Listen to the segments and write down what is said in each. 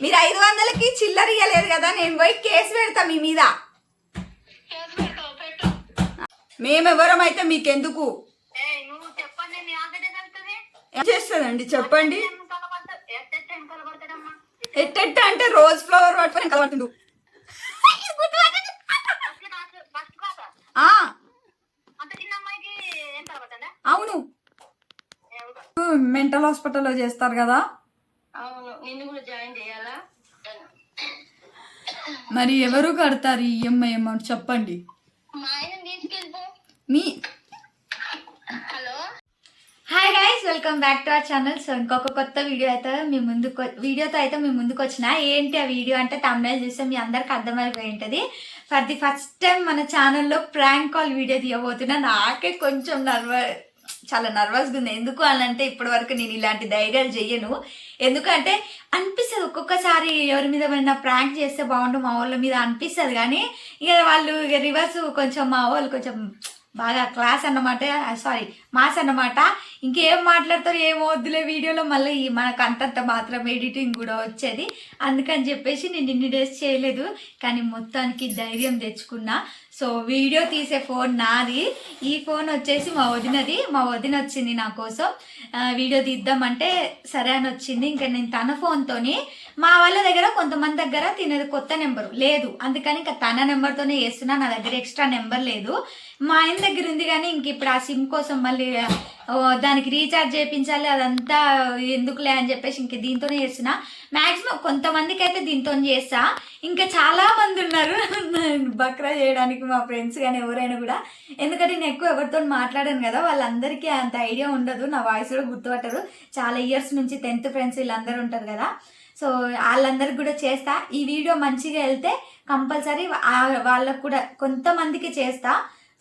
మీరు ఐదు వందలకి చిల్లర ఇయ్యలేదు కదా నేను పోయి కేసు పెడతా మీ మీద. మేమెవరం అయితే మీకెందుకు? ఏ చేస్తుందండి? చెప్పండి. ఎట్టెట్ట అంటే రోజ్ ఫ్లవర్ పట్టుకొని పడుతుందా అవును. మెంటల్ హాస్పిటల్లో చేస్తారు కదా అవును నిన్ను కూడా జాయిన్ చేయాలా మరి ఎవరు కడతారు ఈ ఈఎంఐ అమౌంట్ చెప్పండి. మా hi guys welcome back to our channel so ఇంకొక కొత్త వీడియో అయితే మీ ముందుకు వీడియోతో అయితే మీ ముందుకు వచ్చిన. ఏంటి ఆ వీడియో అంటే తమిళ చూస్తే మీ అందరికి అర్థమైపోయి ఉంటుంది. ఫర్ ది ఫస్ట్ టైం మన ఛానల్లో ప్రాంక్ కాల్ వీడియో తీయబోతున్నా. నాకే కొంచెం నర్వ చాలా నర్వస్గా ఉంది ఎందుకు అని అంటే ఇప్పటి వరకు నేను ఇలాంటి ధైర్యాలు చెయ్యను. ఎందుకంటే అనిపిస్తుంది ఒక్కొక్కసారి ఎవరి మీద పడినా ప్రాంక్ చేస్తే బాగుండు మా వాళ్ళ మీద అనిపిస్తుంది. కానీ ఇక వాళ్ళు ఇక రివర్స్ కొంచెం మా వాళ్ళు కొంచెం బాగా క్లాస్ అన్నమాట. సారీ మాస్ అన్నమాట. ఇంకేం మాట్లాడతారు ఏం వద్దులే వీడియోలో మళ్ళీ మనకు అంతంత మాత్రం ఎడిటింగ్ కూడా వచ్చేది. అందుకని చెప్పేసి నేను ఇన్ని డేస్ చేయలేదు. కానీ మొత్తానికి ధైర్యం తెచ్చుకున్నా. సో వీడియో తీసే ఫోన్ నాది. ఈ ఫోన్ వచ్చేసి మా వదినది. మా వదిన వచ్చింది నా కోసం. వీడియో తీద్దామంటే సరే అని వచ్చింది. ఇంకా నేను తన ఫోన్తోని మా వాళ్ళ దగ్గర కొంతమంది దగ్గర తినేది కొత్త నెంబరు లేదు. అందుకని ఇంకా తన నెంబర్తోనే చేస్తున్నా నా దగ్గర ఎక్స్ట్రా నెంబర్ లేదు. మా ఆయన దగ్గర ఉంది కానీ ఇంక ఇప్పుడు ఆ సిమ్ కోసం మళ్ళీ ఓ, దానికి రీఛార్జ్ చేయించాలి అదంతా ఎందుకులే అని చెప్పేసి ఇంక దీంతోనే చేస్తున్నా. మ్యాక్సిమం కొంతమందికి అయితే దీంతో చేస్తా. ఇంకా చాలా మంది ఉన్నారు. బక్రా చేయడానికి మా ఫ్రెండ్స్ కానీ ఎవరైనా కూడా. ఎందుకంటే నేను ఎక్కువ ఎవరితో మాట్లాడాను కదా వాళ్ళందరికీ అంత ఐడియా ఉండదు. నా వాయిస్ కూడా గుర్తుపట్టరు చాలా ఇయర్స్ నుంచి టెన్త్ ఫ్రెండ్స్ వీళ్ళందరూ ఉంటారు కదా. సో వాళ్ళందరికి కూడా చేస్తా. ఈ వీడియో మంచిగా వెళ్తే కంపల్సరీ వాళ్ళకు కూడా కొంతమందికి చేస్తా.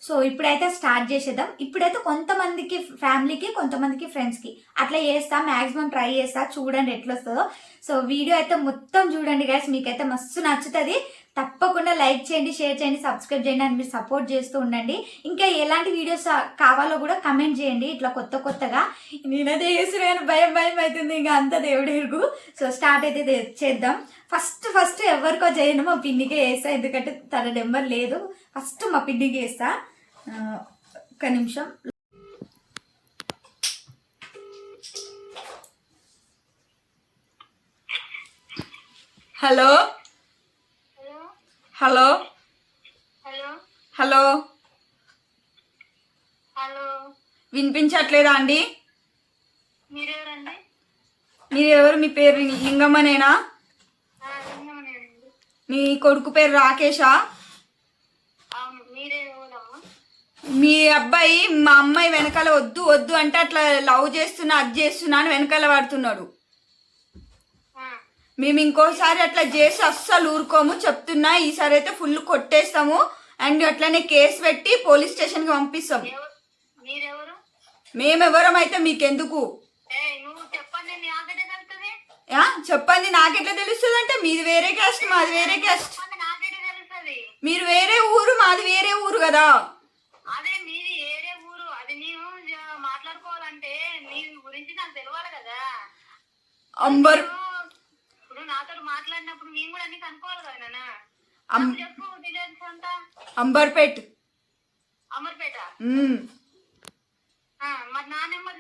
సో ఇప్పుడైతే స్టార్ట్ చేసేద్దాం. ఇప్పుడైతే కొంతమందికి ఫ్యామిలీకి కొంతమందికి ఫ్రెండ్స్కి అట్లా చేస్తా. మ్యాక్సిమం ట్రై చేస్తా. చూడండి ఎట్లొస్తుందో. సో వీడియో అయితే మొత్తం చూడండి గైస్ మీకైతే మస్తు నచ్చుతుంది. తప్పకుండా లైక్ చేయండి షేర్ చేయండి సబ్స్క్రైబ్ చేయండి అని మీరు సపోర్ట్ చేస్తూ ఉండండి. ఇంకా ఎలాంటి వీడియోస్ కావాలో కూడా కమెంట్ చేయండి. ఇట్లా కొత్త కొత్తగా. నేనైతే చేసిన కానీ భయం భయం అవుతుంది. ఇంకా అంత దేవుడు సో స్టార్ట్ అయితే చేద్దాం. ఫస్ట్ ఫస్ట్ ఎవరికో చేయను మా పిన్నికే వేస్తా ఎందుకంటే తన నెంబర్ లేదు. ఫస్ట్ మా పిన్నికి వేస్తా ఒక ఒక్క నిమిషం. హలో? హలో? హలో? వినిపించట్లేదా అండి? మీరెవరండి మీరు ఎవరు మీ పేరు లింగమ్మనేనా? మీ కొడుకు పేరు రాకేషా? మీ అబ్బాయి మా అమ్మాయి వెనకాల వద్దు వద్దు అంటే అట్లా లవ్ చేస్తున్నా అది చేస్తున్నా అని వెనకాల పడుతున్నాడు. మేము ఇంకోసారి అట్లా చేసి అస్సలు ఊరుకోము. చెప్తున్నా ఈసారి అయితే ఫుల్ కొట్టేస్తాము. అండ్ అట్లనే కేసు పెట్టి పోలీస్ స్టేషన్కి పంపిస్తాం. ఎవరు? మీరెవరు? మేమెవరం అయితే మీకెందుకు చెప్పండి నాకెట్లా తెలుస్తుంది? అంటే మీది వేరే క్యాస్ట్ మాది వేరే క్యాస్ట్. మీరు వేరే ఊరు మాది వేరే ఊరు కదా. అదే మీది ఏరే ఊరు. అది నేను జ- మాట్లాడుకోవాలంటే నీ గురించి నాకు తెలియాలి కదా. అంబర్ ఇప్పుడు- ఇప్పుడు నాతో మాట్లాడినప్పుడు నేను కూడా అన్ని కనుక్కోవాలి కదా నాన్న. అం- నాకు చెప్పు అంతా. అంబర్పేట్. అమర్పేట మ్మ్. ఆ, మరి నా నెంబర్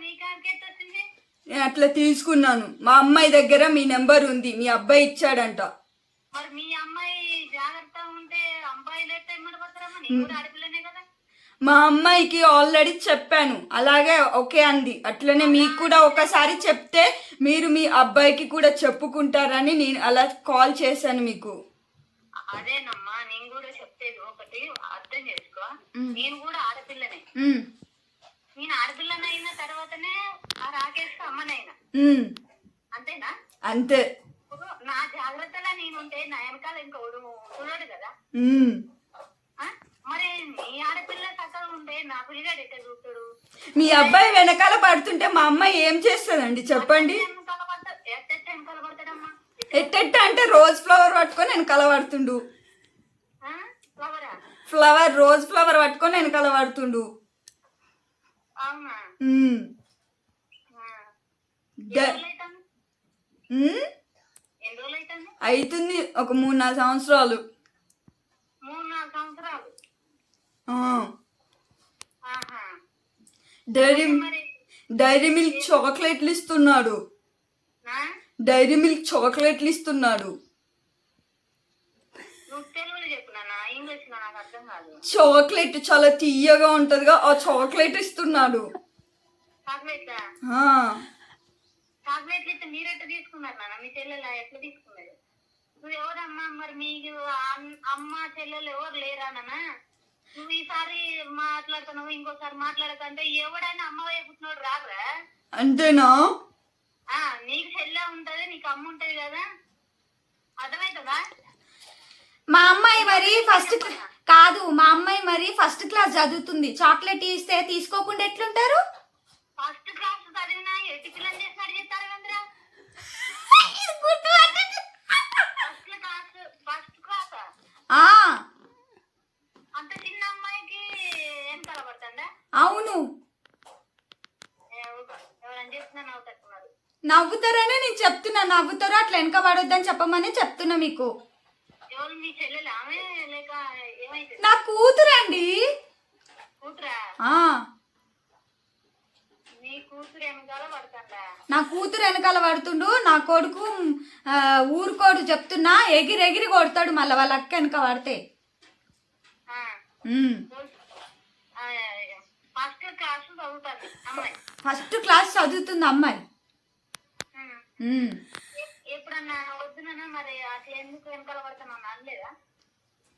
వచ్చింది నేను అట్లా తీసుకున్నాను. మా అమ్మాయి దగ్గర మీ నెంబర్ ఉంది. మీ అబ్బాయి ఇచ్చాడంట. మరి మీ అమ్మాయి జాగ్రత్త ఉంటే అబ్బాయిలు ఎట్ట ఎమ్మడి పడతారమ్మా నీ కూడా కదా. మా అమ్మాయికి ఆల్రెడీ చెప్పాను. అలాగే ఓకే అంది. అట్లనే మీకు కూడా ఒకసారి చెప్తే మీరు మీ అబ్బాయికి కూడా చెప్పుకుంటారని నేను అలా కాల్ చేశాను మీకు. అదేనమ్మా నేను కూడా చెప్పేది ఒకటి అర్థం చేసుకో. నేను కూడా ఆడపిల్లనే. నేను ఆడపిల్లని అయిన తర్వాతనే ఆ రాకేష్ అమ్మనైనా. మ్మ్. అంతేనా? అంతే. నా జాగ్రత్తలో నేనుంటే నా వెనకాల ఇంకోడు చూడడు కదా. మీ అబ్బాయి వెనకాల పడుతుంటే మా అమ్మాయి ఏం చేస్తుందండి? చెప్పండి. ఎట్టెట్ట అంటే రోజ్ ఫ్లవర్ పట్టుకొని వెనకాల పడుతుండు ఆ? ఫ్లవరా? రోజ్ ఫ్లవర్ పట్టుకొని వెనకాల పడుతుండు రోజులు అవుతుంది అవుతుంది ఒక మూడు నాలుగు సంవత్సరాలు మూడు నాలుగు సంవత్సరాలు ఆ. ఆహా డైరీ డైరీ మిల్క్ చాక్లెట్లు ఇస్తున్నాడు. డైరీ మిల్క్ చాక్లెట్లు ఇస్తున్నాడు. చాక్లెట్ చాలా తీయగా ఉంటదిగా ఆ చాక్లెట్ ఇస్తున్నాడు. అమ్మ చెల్లెలు ఎవరు లేరా నాన్న? నువ్వు ఈసారి మాట్లాడుతున్నావు ఇంకోసారి మాట్లాడకంటే ఎవడైనా అమ్మ వైపు పుట్టినోడు రాదురా. అంతేనా? ఆ నీకు చెల్లె ఉంటది నీకు అమ్మ ఉంటది కదా. అర్థమవుతుందా మా అమ్మాయి మరి ఫస్ట్ కాదు మా అమ్మాయి మరి ఫస్ట్ క్లాస్ చదువుతుంది. చాక్లెట్ ఇస్తే తీసుకోకుండా ఎట్లుంటారు? ఫస్ట్ క్లాస్ చదివినా ఎట్టి పిల్లలు చేసి అడిగిస్తారు కదరా. ఫస్ట్ క్లాస్ ఫస్ట్ క్లాస్ ఆ, అంత చిన్న అమ్మాయికి ఏం కలబడుతుందా అవును. నవ్వుతారనే నేను చెప్తున్నా నవ్వుతారు అట్లా వెనక పడొద్దని చెప్పమని చెప్తున్నా మీకు. నా కూతురండి. నీ కూతురు వెనకాల పడుతుండు నా కొడుకు ఊరుకోడు చెప్తున్నా ఎగిరి ఎగిరి కొడతాడు మళ్ళీ వాళ్ళ అక్క వెనక పడితే ఆ, ఉమ్. ఆ, ఫస్ట్ క్లాస్ చదువుతుంది అమ్మాయి ఫస్ట్ క్లాస్ చదువుతుంది అమ్మాయి.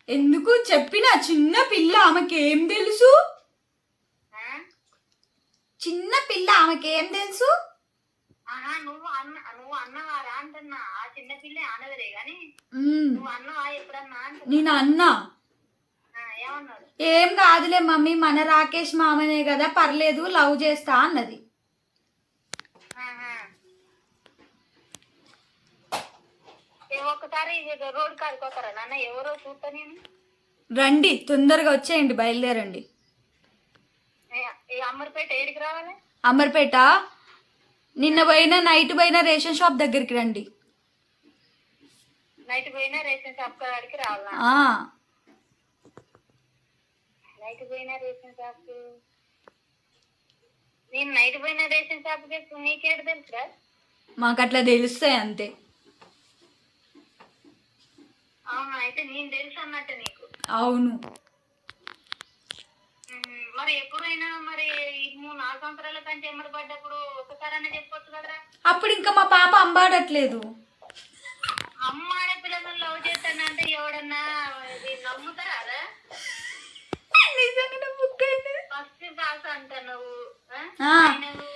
ఎందుకు చెప్పిన చిన్న పిల్ల ఆమెకి ఏం తెలుసు? చిన్న పిల్ల ఆమెకి ఏం తెలుసు నువ్వు అన్న నువ్వు అన్నవారా అంటున్నా. ఆ చిన్న పిల్ల అనదులే గాని ఉమ్. నువ్వు అన్నవా ఎప్పుడన్నా నేను అన్నా. ఏం కాదులే మమ్మీ మన రాకేష్ మామనే కదా పర్లేదు లవ్ చేస్తా అన్నది. రోడ్ తొందరగా వచ్చేయండి బయలుదేరండి. అమర్పేట నిన్న పోయిన నైట్ పోయిన రేషన్ షాప్ దగ్గరికి రండి. నైట్ పోయినా రేషన్ షాప్ కాడికి రావాలా? నైట్ పోయినా రేషన్ షాప్? నేను నైట్ పోయిన రేషన్ షాప్ నీకేడు తెలుసురా మాకు అట్లా తెలుస్తాయి అంతే. అవునా అయితే నేను తెలుసు అన్నట్టు నీకు. అవును. మరి ఎప్పుడైనా మరి మూడు నాలుగు సంవత్సరాల కంటే ఎమ్మడి పడ్డప్పుడు ఒకసారైనా చెప్పొచ్చు కదరా అప్పుడు ఇంకా మా పాప అంబాడట్లేదు. అమ్మ ఆడపిల్లలను లవ్ చేస్తానంటే ఎవడన్నా నమ్ముతారా అదా నిజంగానే బుక్ అయింది. ఫస్ట్ క్లాస్ అంటున్నావు ఆ? ఆ. నువ్వు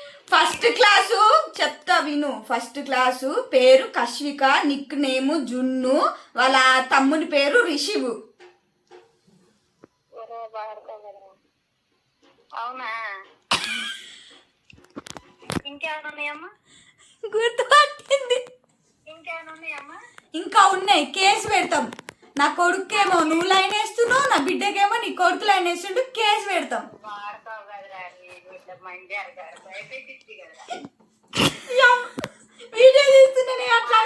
ఫస్ట్ క్లాసు చెప్తా విను. ఫస్ట్ క్లాసు పేరు కశ్విక నిక్ నేము జున్ను వాళ్ళ తమ్ముని పేరు రిషివు. అవునా? గుర్తుపట్టింది. ఇంకా ఉన్నాయి. కేసు పెడతాం. నా కొడుకేమో నువ్వు లైన్ వేస్తున్నావు నా బిడ్డకేమో నీ కొడుకు లైన్ వేస్తుండు కేసు పెడతాం. వీడియో తీస్తున్నానే అట్లా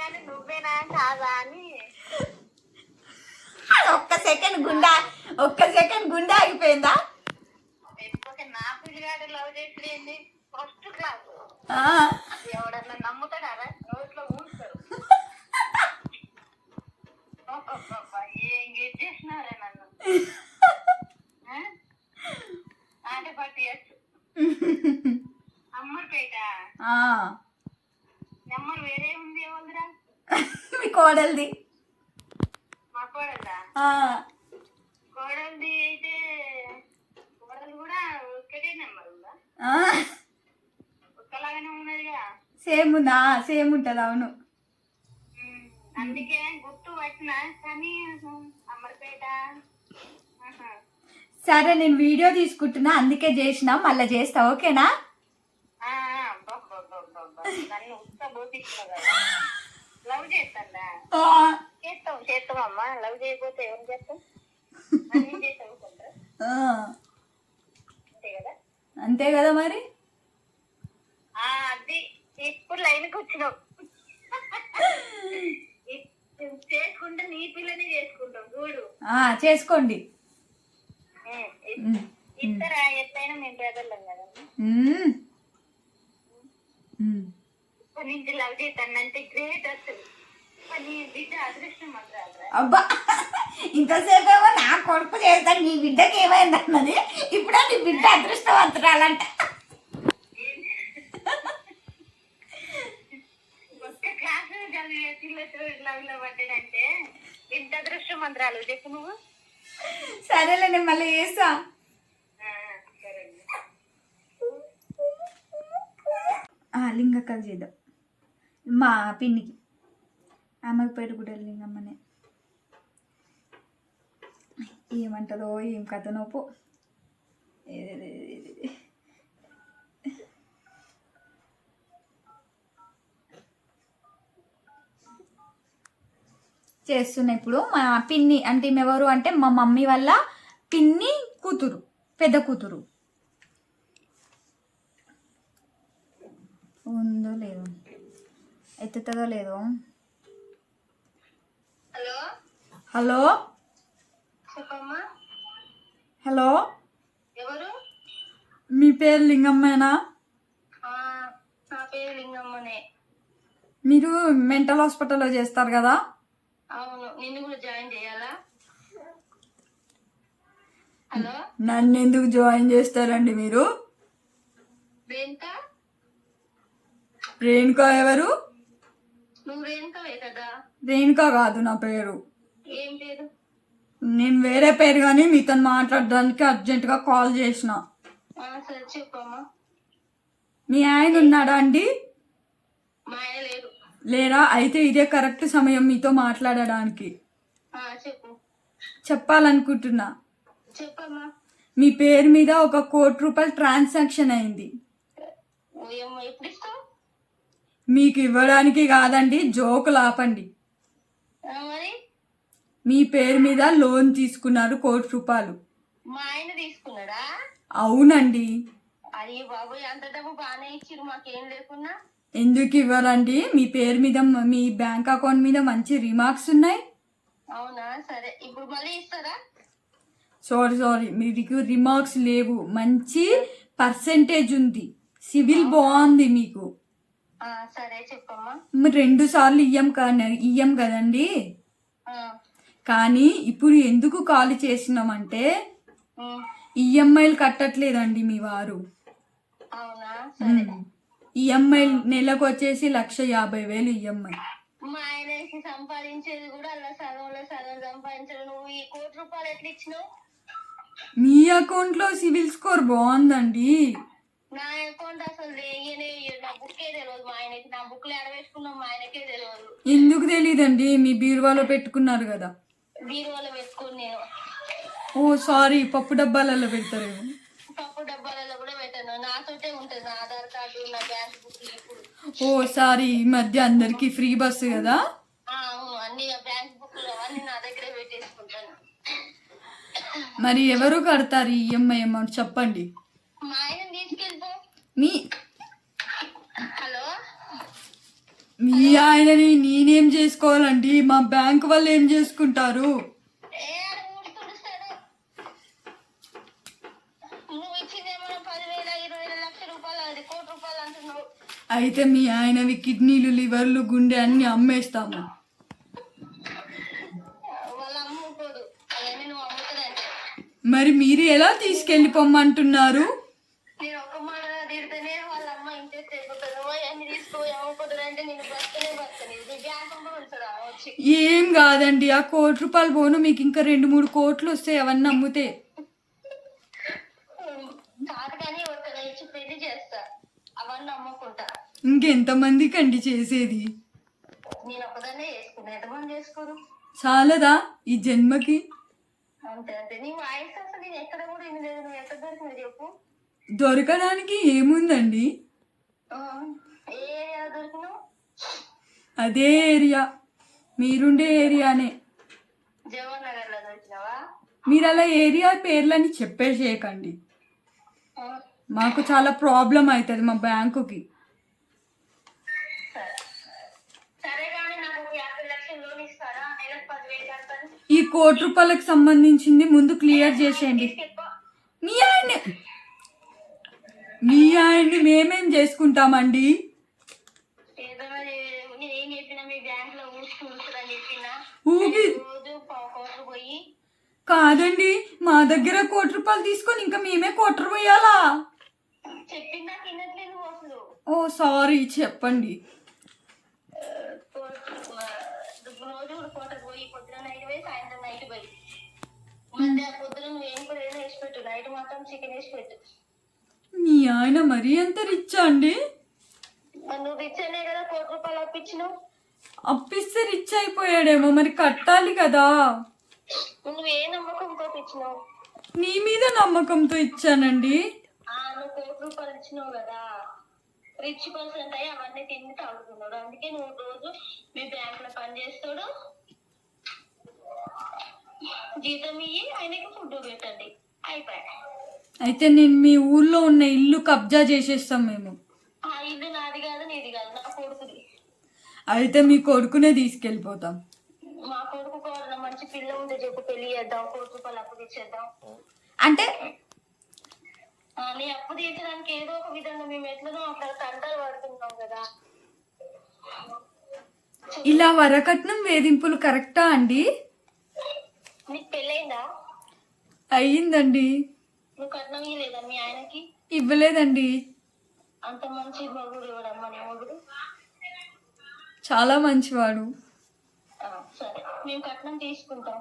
కానీ నువ్వేనా కాదా అని. ఒక్క సెకండ్ గుండా ఒక్క సెకండ్ గుండా ఆగిపోయిందా? లేకపోతే మీ కోడలిది. కోడలిది? అయితే కోడలు కూడా నెంబర్. ఒక్కలాగానే ఉన్నదిగా. సేమ్ ఉందా? సేమ్ ఉంటుంది అవును. అందుకే గుర్తు పట్టిన కానీ అమర్పేట. సరే నేను వీడియో తీసుకుంటున్నా. అందుకే చేసిన మళ్ళీ చేస్తా. ఓకేనా. అంతే కదా? అంతే కదా మరి? ఆ, అది. ఇప్పుడు లైన్కి వచ్చినావు చేసుకుంటే నీ పిల్లని చేసుకుంటాం చూడు. ఆ, చేసుకోండి. అబ్బా ఇంతసేపు ఏమో నా కొడుకు చేస్తాను నీ బిడ్డకి ఏమైంది అన్నది ఇప్పుడు నీ బిడ్డ అదృష్టవంతురాలంట క్లాస్ పడ్డాడంటే ఇంత అదృష్టం మంత్రాలు చెప్పు నువ్వు. సరేలే నేను మళ్ళీ చేస్తా. ఆ, సరే లింగక్కలు చేద్దాం. మా పిన్నికి. ఆమెకు పేరు కూడా లింగమ్మనే. ఏమంటుందో ఏం కథనో పో. చేస్తున్నా ఇప్పుడు. మా పిన్ని అంటే ఎవరు అంటే మా మమ్మీ వల్ల పిన్ని కూతురు పెద్ద కూతురు. ఉందో లేదో. ఎత్తుతుందో లేదో. హలో? హలో? హలో? ఎవరు? మీ పేరు లింగమ్మేనా? ఆ, నా పేరు లింగమ్మనే. మీరు మెంటల్ హాస్పిటల్లో చేస్తారు కదా? అవును నిన్ను కూడా జాయిన్ చేయాలా? హలో? నన్ను ఎందుకు జాయిన్ చేస్తారండి మీరు? రేణుకా రేణుకా ఎవరు? నువ్వు రేణుకవే కదా? రేణుకా కాదు నా పేరు. ఏం పేరు? నేను వేరే పేరు కానీ మీతో మాట్లాడడానికి అర్జెంటుగా కాల్ చేసిన. మీ ఆయన ఉన్నాడా అండి? మా ఆయన లేరు లేరా? అయితే ఇదే కరెక్ట్ సమయం మీతో మాట్లాడడానికి. చెప్పాలనుకుంటున్నా. మీ పేరు మీద ఒక కోటి రూపాయలు ట్రాన్సాక్షన్ అయింది. మీకు ఇవ్వడానికి కాదండి జోకులు ఆపండి ఆ, మరి? మీ పేరు మీద లోన్ తీసుకున్నారు కోటి రూపాయలు. మా ఆయన తీసుకున్నాడా? అవునండి. అయ్యో అంత డబ్బు బాగానే ఇచ్చిరు మాకేం లేకున్నా. ఎందుకు ఇవ్వరండి మీ పేరు మీద మీ బ్యాంక్ అకౌంట్ మీద మంచి రిమార్క్స్ ఉన్నాయి. అవునా? సరే. ఇప్పుడు మళ్ళీ ఇస్తారా? Sorry sorry. మీకు రిమార్క్స్ లేవు. మంచి పర్సెంటేజ్ ఉంది. సివిల్ బాగుంది మీకు. సరే. చెప్పమ్మా. రెండు సార్లు ఇయ్యం ఇయ్యం కదండి? కానీ ఇప్పుడు ఎందుకు కాల్ చేసినామంటే ఈఎంఐలు కట్టట్లేదండి మీ వారు. ఈఎంఐ నెలకు వచ్చేసి లక్ష యాభై వేలు ఈఎంఐ మా ఆయన సంపాదించేది కూడా అలా సగంలో సగం సంపాదించడు. నువ్వు ఈ కోటి రూపాయలు ఎట్లా ఇచ్చినావు? మీ అకౌంట్లో సివిల్ స్కోర్ బాగుందండి. నా అకౌంట్ అసలు. నా బుక్కే తెలియదు మా ఆయనకి నా బుక్లు మా ఆయనకే తెలియదు ఎందుకు తెలియదండి మీ బీరువాలో పెట్టుకున్నారు కదా. బీరువాలో పెట్టుకుని నేను. ఓ సారీ. పప్పు డబ్బాలలో పెడతారేమో. పప్పు పెట్టాను నాతోటే ఉంటుంది. నా ఆధార్ కార్డు నా బ్యాంక్ బుక్ ఇప్పుడు. ఓ సారీ ఈ మధ్య అందరికి ఫ్రీ బస్సు కదా? ఆ, అవును అన్ని బ్యాంక్ బుక్లు అవన్నీ నా దగ్గరే పెట్టేసుకుంటాను. మరి ఎవరు కడతారు ఈ ఈఎంఐ అమౌంట్ చెప్పండి. మా ఆయన తీసుకెళ్ళిపో మీ హలో? మీ ఆయనని నేనేం చేసుకోవాలండి? మా బ్యాంక్ వాళ్ళు ఏం చేసుకుంటారు ఏ ఆడ ఊడి తుడుస్తాడు నువ్వు ఇచ్చిందేమో పదివేల ఇరవై వేల లక్ష రూపాయలు అది కోటి రూపాయలు అంటున్నావు అయితే మీ ఆయనవి కిడ్నీలు లివర్లు గుండె అన్ని అమ్మేస్తాము. మరి మీరు ఎలా తీసుకెళ్ళిపోమ్మంటున్నారు? నేను ఒక్క మాట తిడితేనే వాళ్ళ అమ్మ ఇంట్రెస్ట్ అయిపోతుంది నువ్వు అవన్నీ తీసుకో అమ్ముకోదు అంటే నేను బతకనే బతకని. నీ బ్యాంక్ కూడా ఉంటుందా వచ్చి ఏం కాదండి ఆ కోటి రూపాయలు పోను మీకు ఇంకా రెండు మూడు కోట్లు వస్తాయి అవన్నీ అమ్ముతే. చేస్తా. అవన్నీ అమ్ముకుంటా. అండి చేసేది? నేను ఒకదాన్నే చేసుకున్నా ఎంతమంది చేసుకోరు? చాలదా ఈ జన్మకి? అంతే అంతే. నీ వాయిస్ అసలు నేను ఎక్కడ కూడా వినలేదు. నువ్వు ఎక్కడ దొరికింది చెప్పు. దొరకడానికి ఏముందండి? ఆ, ఏ ఏరియా దొరికినావు? అదే ఏరియా. మీరుండే ఏరియానే. జవహర్ నగర్లో దొరికినావా? మీరు అలా ఏరియా పేర్లని చెప్పేసేయకండి. ఆ, మాకు చాలా ప్రాబ్లం అవుతుంది మా బ్యాంకుకి. ఈ కోటి రూపాయలకు సంబంధించింది ముందు క్లియర్ చేసేయండి. మీ ఆయన మీ ఆయన్ని మేమేం చేసుకుంటామండి? ఊగి. కాదండి మా దగ్గర కోటి రూపాయలు తీసుకొని ఇంకా మేమే కోటర్ పోయాలా? ఓ సారీ చెప్పండి. మీ ఆయన మరీ ఎంత రిచ్చా అండి? అప్పిస్తే రిచ్ అయిపోయాడేమో మరి కట్టాలి కదా. నీ మీద నమ్మకంతో ఇచ్చానండి. నువ్వు కోటి రూపాయలు ఇచ్చినావు కదా. రిచ్ పర్సెంట్ అయ్యి అవన్నీ తిని తాగుతున్నాడు. అందుకే నువ్వు రోజు మీ బ్యాంక్లో పని చేస్తాడు. జీతం ఇయ్యి ఆయనకి ఫుడ్ పెట్టండి. అయిపోయా అయితే నేను మీ ఊర్లో ఉన్న ఇల్లు కబ్జా చేసేస్తాం మేము. ఆ ఇల్లు నాది కాదు నీది కాదు. నా కొడుకుది. అయితే మీ కొడుకునే తీసుకెళ్ళిపోతాం. మా కొడుకు కోరిన మంచి పిల్ల ఉంటే చెప్పు పెళ్ళి చేద్దాం కోటి రూపాయలు అప్పు తీసేద్దాం అంటే నీ అప్పు తీర్చడానికి ఏదో ఒక విధంగా మేము ఎట్లనో అక్కడ తంటాలు పడుతున్నాం కదా. ఇలా వరకట్నం వేధింపులు కరెక్టా అండి? నీకు పెళ్ళైందా? అయ్యిందండి. నువ్వు కట్నం ఇవ్వలేదా మీ ఆయనకి? ఇవ్వలేదండి. అంత మంచి మగుడు ఇవ్వడమ్మా నీ మగుడు? చాలా మంచివాడు. సరే మేము కట్నం తీసుకుంటాం.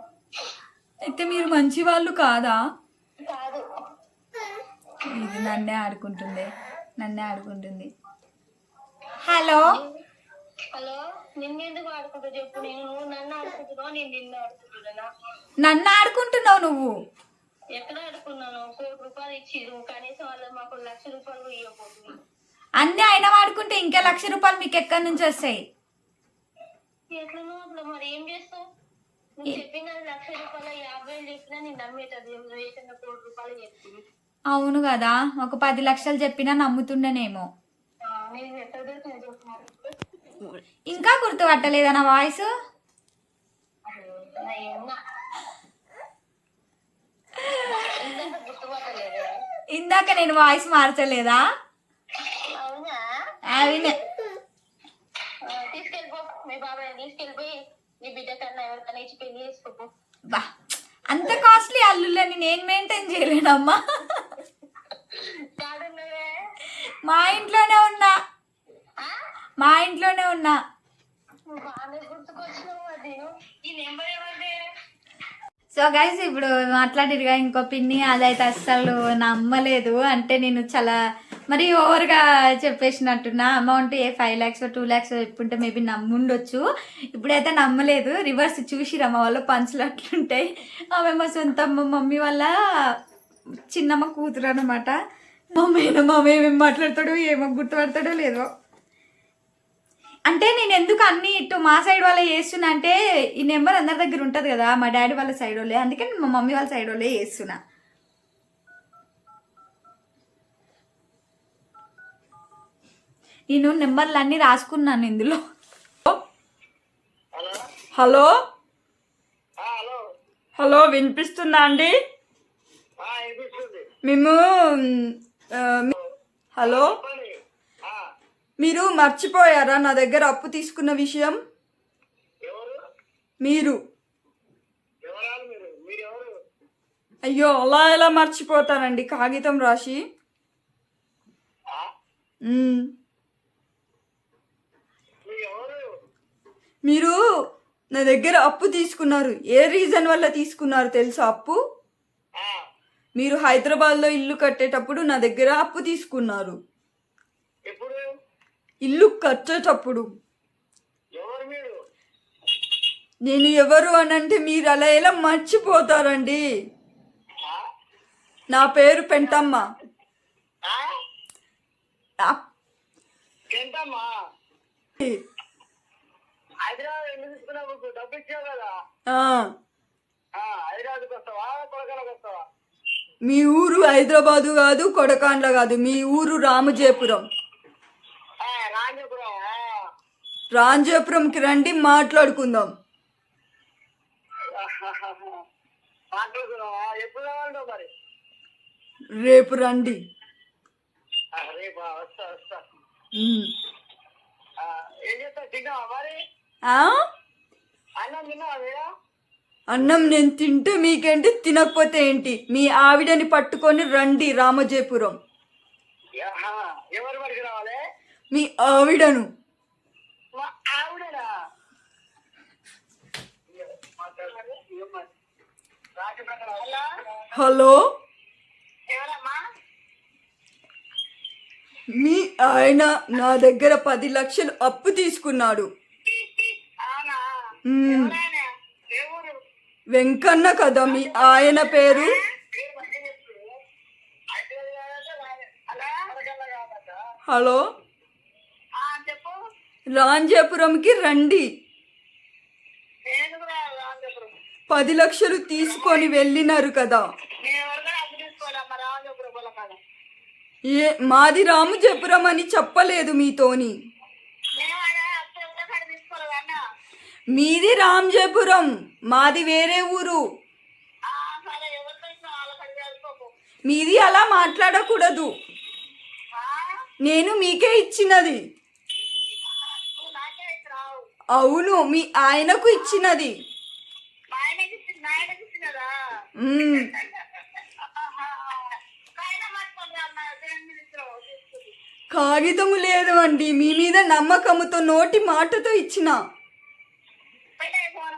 అయితే మీరు మంచి వాళ్ళు కాదా? కాదు. ఇది నన్నే ఆడుకుంటుంది. నన్నే ఆడుకుంటుంది. హలో? హలో? నిన్నెందుకు ఆడుకుంటా చెప్పు. నేను నన్ను ఆడుకుంటున్నావు? నేను నిన్ను ఆడుకుంటున్నా నన్ను ఆడుకుంటున్నావు నువ్వు? ఎక్కడ ఆడుకున్నాను? కోటి రూపాయలు ఇచ్చిరు కనీసం వాళ్ళు మాకు లక్ష రూపాయలు అన్ని ఆయన వాడుకుంటే ఇంకా లక్ష రూపాయలు మీకు ఎక్కడి నుంచి వస్తాయి? ఎట్లనో అట్లా మరి? ఏం చేస్తావు? నువ్వు చెప్పిన లక్ష రూపాయలు యాభై వేలు చెప్పినా నేను నమ్మేటది. వేసిన కోటి రూపాయలు అవును కదా ఒక పది లక్షలు చెప్పినా నమ్ముతుండేనేమో. ఇంకా గుర్తుపట్టలేదా నా వాయిస్? ఇందాక నేను వాయిస్ మార్చలేదా? అవునా? బా అంత కాస్ట్లీ అల్లులని నేను మెయింటైన్ చేయలేనమ్మా. మా ఇంట్లోనే ఉన్నా. మా ఇంట్లోనే ఉన్నా. సో గైస్ ఇప్పుడు మాట్లాడిరుగా ఇంకో పిన్ని అదైతే అస్సలు నమ్మలేదు. అంటే నేను చాలా మరి ఓవర్గా చెప్పేసినట్టున్నా. అమౌంట్ ఏ ఫైవ్ ల్యాక్స్ టూ ల్యాక్స్ చెప్పుంటే మేబీ నమ్ముండొచ్చు. ఇప్పుడైతే నమ్మలేదు. రివర్స్ చూసిరా మా వాళ్ళు పంచులు అట్లుంటాయి. ఆమె మా సొంత మమ్మీ వాళ్ళ చిన్నమ్మ కూతురు అనమాట మమ్మీ మమ్మీ ఏమేమి మాట్లాడతాడో ఏమో గుర్తుపడతాడో లేదో. అంటే నేను ఎందుకు అన్ని ఇటు మా సైడ్ వాళ్ళే చేస్తున్నా అంటే ఈ నెంబర్ అందరి దగ్గర ఉంటుంది కదా మా డాడీ వాళ్ళ సైడ్ వాళ్ళే. అందుకే నేను మా మమ్మీ వాళ్ళ సైడ్ వాళ్ళే చేస్తున్నా. నేను నెంబర్లు అన్నీ రాసుకున్నాను ఇందులో. హలో? హలో? వినిపిస్తుందా అండి? మేము మీ- హలో? మీరు మర్చిపోయారా నా దగ్గర అప్పు తీసుకున్న విషయం? మీరు? అయ్యో అలా ఎలా మర్చిపోతానండి కాగితం రాసి? మీరు నా దగ్గర అప్పు తీసుకున్నారు. ఏ రీజన్ వల్ల తీసుకున్నారు తెలుసా అప్పు? మీరు హైదరాబాద్లో ఇల్లు కట్టేటప్పుడు నా దగ్గర అప్పు తీసుకున్నారు. ఇల్లు కట్టేటప్పుడు. నేను ఎవరు అని అంటే మీరు అలా ఎలా మర్చిపోతారండి? నా పేరు పెంటమ్మ. హైదరాబాద్ మీ ఊరు హైదరాబాదు కాదు కొడకాండ్ల కాదు. మీ ఊరు ఆ. రాంజేపురంకి రండి మాట్లాడుకుందాం. రేపు రండి. ఏం చేస్తావు? తిన్నావా మరి? అన్నం తిన్నావా అన్నం నేను తింటే మీకేంటి? తినకపోతే ఏంటి? మీ ఆవిడని పట్టుకొని రండి రామజయపురం. మీ ఆవిడను? హలో? మీ ఆయన నా దగ్గర పది లక్షలు అప్పు తీసుకున్నాడు అవునా మ్మ్. ఎవరైనా ఏ ఊరు వెంకన్న కదా మీ ఆయన పేరు. హలో? రాంజపురంకి రండి. పది లక్షలు తీసుకొని వెళ్ళినారు కదా. ఏ మాది రామజపురం అని చెప్పలేదు మీతోని. మీది రామజపురం మాది వేరే ఊరు. మీది అలా మాట్లాడకూడదు. నేను మీకే ఇచ్చినది. అవును మీ ఆయనకు ఇచ్చినది. కాగితము లేదు అండి మీ మీద నమ్మకముతో నోటి మాటతో ఇచ్చిన పెట్టాయి ఫోన్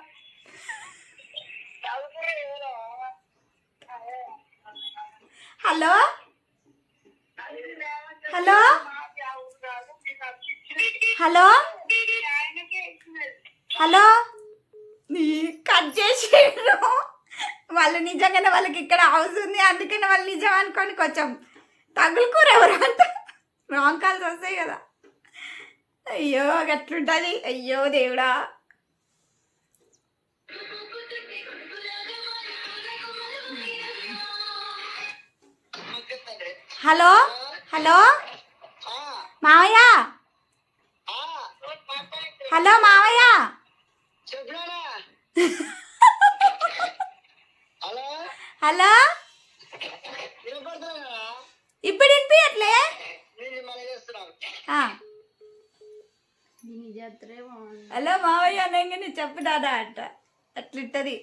చదువుకునే ఎవరో? హలో? హలో? హలో? హలో? నీ కట్ చేసిండ్రు. వాళ్ళు నిజంగానే వాళ్ళకి ఇక్కడ హౌస్ ఉంది అందుకని వాళ్ళు నిజం అనుకొని కొంచెం తగులుకోరు ఎవరు అంట రాంగ్ కాల్స్ వస్తాయి కదా. అయ్యో గట్లుంటుంది. అయ్యో దేవుడా. హలో? హలో? మావయ్య? హలో మావయ్య? హలో? ఇప్పుడు వినిపించట్లే హలో మావయ్య అనగానే చెప్పు దాదా అంట. అట్లుంటది.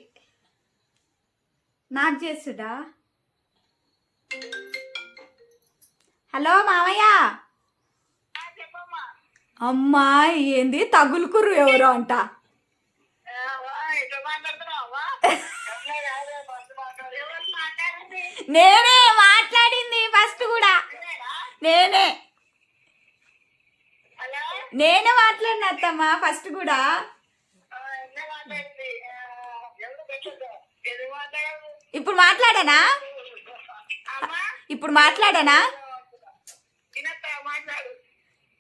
నాకు చేస్తుడా హలో చెప్పమ్మా అమ్మా ఏంది? తగులుకురు ఎవరు అంట. నేనే మాట్లాడింది ఫస్ట్ కూడా. నేనే. నేనే మాట్లాడిన అత్తమ్మ ఫస్ట్ కూడా. ఇప్పుడు మాట్లాడానా? ఇప్పుడు మాట్లాడానా?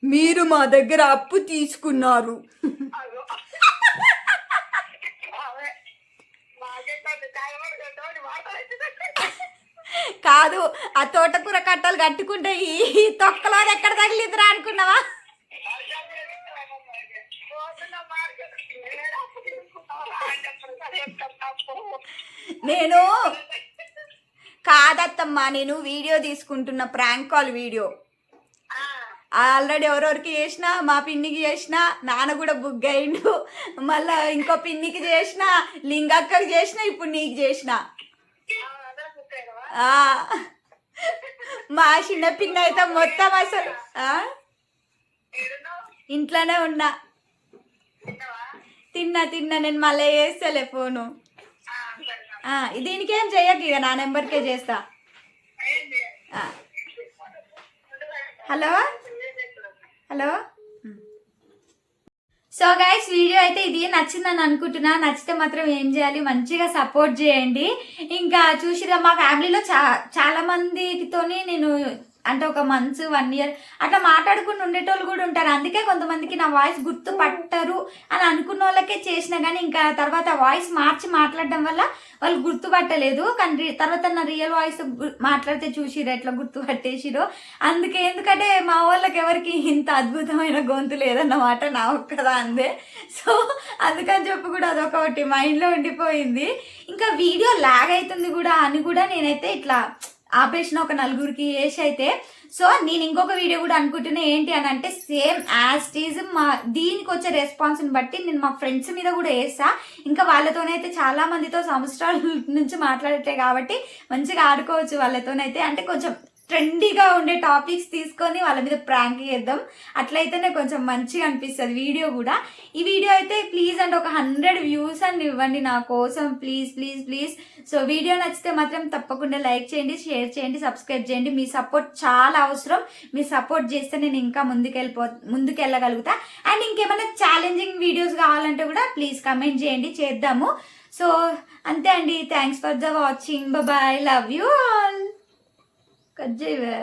మీరు మా దగ్గర అప్పు తీసుకున్నారు. కాదు ఆ తోటకూర కట్టలు కట్టుకుంటే ఈ తొక్కలో ఎక్కడ తగిలిద్దురా అనుకున్నావా? నేను కాదత్తమ్మా నేను వీడియో తీసుకుంటున్న ప్రాంక్ కాల్ వీడియో. ఆల్రెడీ ఎవరెవరికి చేసిన మా పిన్నికి చేసిన నాన్న కూడా బుక్ అయిండు మళ్ళా ఇంకో పిన్నికి చేసిన లింగక్కకి చేసిన ఇప్పుడు నీకు చేసిన. మా చిన్న పిన్న అయితే మొత్తం అసలు? ఇంట్లోనే ఉన్నా? తిన్నా తిన్నా నేను మళ్ళీ చేస్తలే ఫోను. దీనికేం చెయ్యకు ఇక నా నెంబర్కే చేస్తా. Hello? Hello? So guys video అయితే ఇది నచ్చిందని అనుకుంటున్నా. నచ్చితే మాత్రం ఏం చేయాలి? మంచిగా సపోర్ట్ చేయండి. ఇంకా చూసిరా మా ఫ్యామిలీలో చా చాలా మందితోని నేను అంటే ఒక మంత్స్ వన్ ఇయర్ అట్లా మాట్లాడుకుని ఉండేటోళ్ళు కూడా ఉంటారు. అందుకే కొంతమందికి నా వాయిస్ గుర్తు పట్టరు అని అనుకున్న వాళ్ళకే చేసినా కానీ ఇంకా తర్వాత వాయిస్ మార్చి మాట్లాడడం వల్ల వాళ్ళు గుర్తుపట్టలేదు కానీ రి- తర్వాత నా రియల్ వాయిస్ మాట్లాడితే చూసిరు ఎట్లా గుర్తుపట్టేసిరో అందుకే ఎందుకంటే మా వాళ్ళకి ఎవరికి ఇంత అద్భుతమైన గొంతు లేదన్నమాట నా ఒక్కదా అందే. సో అందుకని చెప్పి కూడా అదొకటి మైండ్లో ఉండిపోయింది. ఇంకా వీడియో లాగ్ అవుతుంది కూడా అని కూడా నేనైతే ఇట్లా ఆపరేషన్ ఒక నలుగురికి వేసి అయితే సో నేను ఇంకొక వీడియో కూడా అనుకుంటున్నా ఏంటి అని అంటే సేమ్ యాస్టీజ్ మా దీనికి వచ్చే రెస్పాన్స్ని బట్టి నేను మా ఫ్రెండ్స్ మీద కూడా వేస్తా. ఇంకా వాళ్ళతోనైతే చాలా మందితో సంవత్సరాల నుంచి మాట్లాడటే కాబట్టి మంచిగా ఆడుకోవచ్చు వాళ్ళతోనైతే. అంటే కొంచెం ట్రెండీగా ఉండే టాపిక్స్ తీసుకొని వాళ్ళ మీద ప్రాంక్ చేద్దాం. అట్లయితేనే కొంచెం మంచిగా అనిపిస్తుంది వీడియో కూడా. ఈ వీడియో అయితే ప్లీజ్ అండ్ ఒక హండ్రెడ్ వ్యూస్ అండ్ ఇవ్వండి నా కోసం. Please please please so video నచ్చితే మాత్రం తప్పకుండా లైక్ చేయండి షేర్ చేయండి సబ్స్క్రైబ్ చేయండి. మీ సపోర్ట్ చాలా అవసరం. మీ సపోర్ట్ చేస్తే నేను ఇంకా ముందుకెళ్ళిపో ముందుకెళ్ళగలుగుతా. అండ్ ఇంకేమైనా ఛాలెంజింగ్ వీడియోస్ కావాలంటే కూడా ప్లీజ్ కమెంట్ చేయండి చేద్దాము. సో అంతే అండి. Thanks for the watching bye love you all cut చేయవే